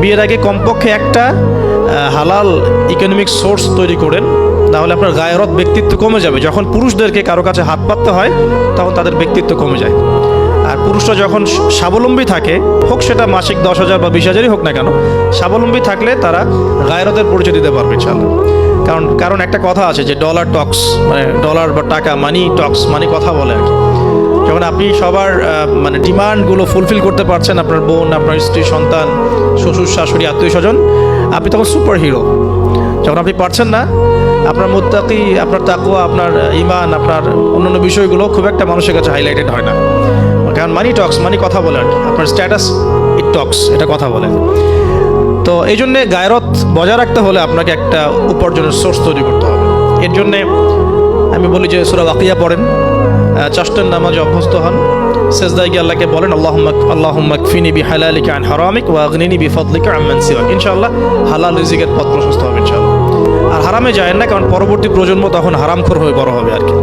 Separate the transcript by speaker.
Speaker 1: বিয়ের আগে কমপক্ষে একটা হালাল ইকোনমিক সোর্স তৈরি করেন তাহলে আপনার গায়রত ব্যক্তিত্ব কমে যাবে। যখন পুরুষদেরকে কারও কাছে হাত পাততে হয়, তখন তাদের ব্যক্তিত্ব কমে যায়। আর পুরুষরা যখন স্বাবলম্বী থাকে, হোক সেটা মাসিক দশ হাজার বা বিশ হাজারই হোক না কেন, স্বাবলম্বী থাকলে তারা গায়রতের পরিচয় দিতে পারবে ইনশাল্লাহ কারণ কারণ একটা কথা আছে যে ডলার টক্স মানে ডলার বা টাকা মানি টক্স মানে কথা বলে আর কি। যখন আপনি সবার মানে ডিমান্ডগুলো ফুলফিল করতে পারছেন, আপনার বোন, আপনার স্ত্রী, সন্তান, শ্বশুর, শাশুড়ি, আত্মীয় স্বজন, আপনি তখন সুপার হিরো যখন আপনি পারছেন না, আপনার মোত্তাকি, আপনার তাকুয়া আপনার ইমান আপনার অন্যান্য বিষয়গুলো খুব একটা মানুষের কাছে হাইলাইটেড হয় না। কারণ মানি টক্স মানি কথা বলে আর আপনার স্ট্যাটাস ইট টক্স এটা কথা বলে। তো এই জন্যে গায়রত বজায় রাখতে হলে আপনাকে একটা উপার্জনের সোর্স তৈরি করতে হবে। এর জন্যে আমি বলি যে সুরা বাকিয়া পড়েন। চাষটের নামাজে অভ্যস্ত হন। সেজদাই গিয়ে আল্লাহকে বলেন আল্লাহ আল্লাহ ফিনি বি হালালিকা আন হারামিক ওয়া আগনিনি বি ফদলিকা আম্মান সিওয়াক। ইনশাআল্লাহ হালাল রিজিকের পথ প্রশস্ত হবে ইনশাআল্লাহ। আর হারামে যায় না, কারণ পরবর্তী প্রজন্ম তখন হারামখোর হয়ে বড় হবে আর কি।